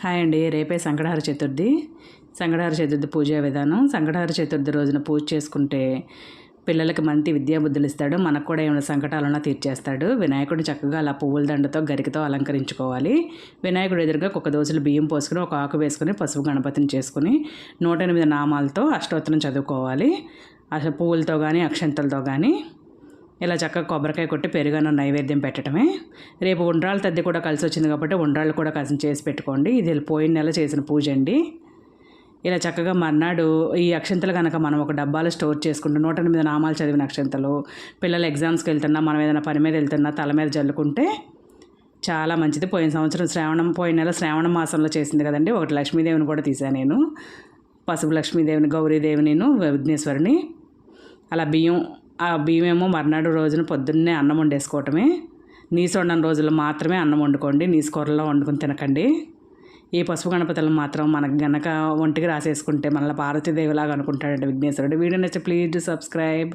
Hi అండి రేపే సంకటహార చతుర్థి. సంకటహార చతుర్థి పూజా విధానం. సంకటహార చతుర్థి రోజున పూజ చేసుకుంటే పిల్లలకి మంచి విద్యాబుద్ధులు ఇస్తాడు. మనకు కూడా ఏమైనా సంకటాలన్నా తీర్చేస్తాడు. వినాయకుడు చక్కగా అలా పువ్వుల దండతో గరికతో అలంకరించుకోవాలి. వినాయకుడు ఎదురుగా ఒక దోశలు బియ్యం పోసుకుని ఒక ఆకు వేసుకుని పసుపు గణపతిని చేసుకుని నూట ఎనిమిది నామాలతో అష్టోత్తరం చదువుకోవాలి. అసలు పువ్వులతో కానీ అక్షంతలతో కానీ ఇలా చక్కగా కొబ్బరికాయ కొట్టి పెరుగన్న నైవేద్యం పెట్టడమే రేపు ఉండ్రాళ్ళ తద్ది కూడా కలిసి వచ్చింది కాబట్టి ఉండ్రాళ్ళు కూడా కలిసి చేసి పెట్టుకోండి. ఇది పోయిన నెల చేసిన పూజ అండి. ఇలా చక్కగా మర్నాడు ఈ అక్షంతలు కనుక మనం ఒక డబ్బాలో స్టోర్ చేసుకుంటూ నూట ఎనిమిది నామాలు చదివిన అక్షంతలు పిల్లలు ఎగ్జామ్స్కి వెళ్తున్నా మనం ఏదైనా పని మీద వెళ్తున్నా తల మీద జల్లుకుంటే చాలా మంచిది. పోయిన సంవత్సరం శ్రావణం పోయిన నెల శ్రావణ మాసంలో చేసింది కదండి. ఒకటి లక్ష్మీదేవిని కూడా తీసాను నేను. పసుపు లక్ష్మీదేవిని గౌరీదేవిని విఘ్నేశ్వరిని. అలా బియ్యం ఆ బియ్యమేమో మర్నాడు రోజున పొద్దున్నే అన్నం వండేసుకోవటమే. నీసు వండని రోజుల్లో మాత్రమే అన్నం వండుకోండి. నీసు కూరలో వండుకొని తినకండి. ఈ పసుపు గణపతులు మాత్రం మనకు గనక ఒంటికి రాసేసుకుంటే మళ్ళీ పార్వతీదేవిలాగా అనుకుంటాడంటే విఘ్నేశ్వరుడు. వీడియో నచ్చి ప్లీజ్ సబ్స్క్రైబ్.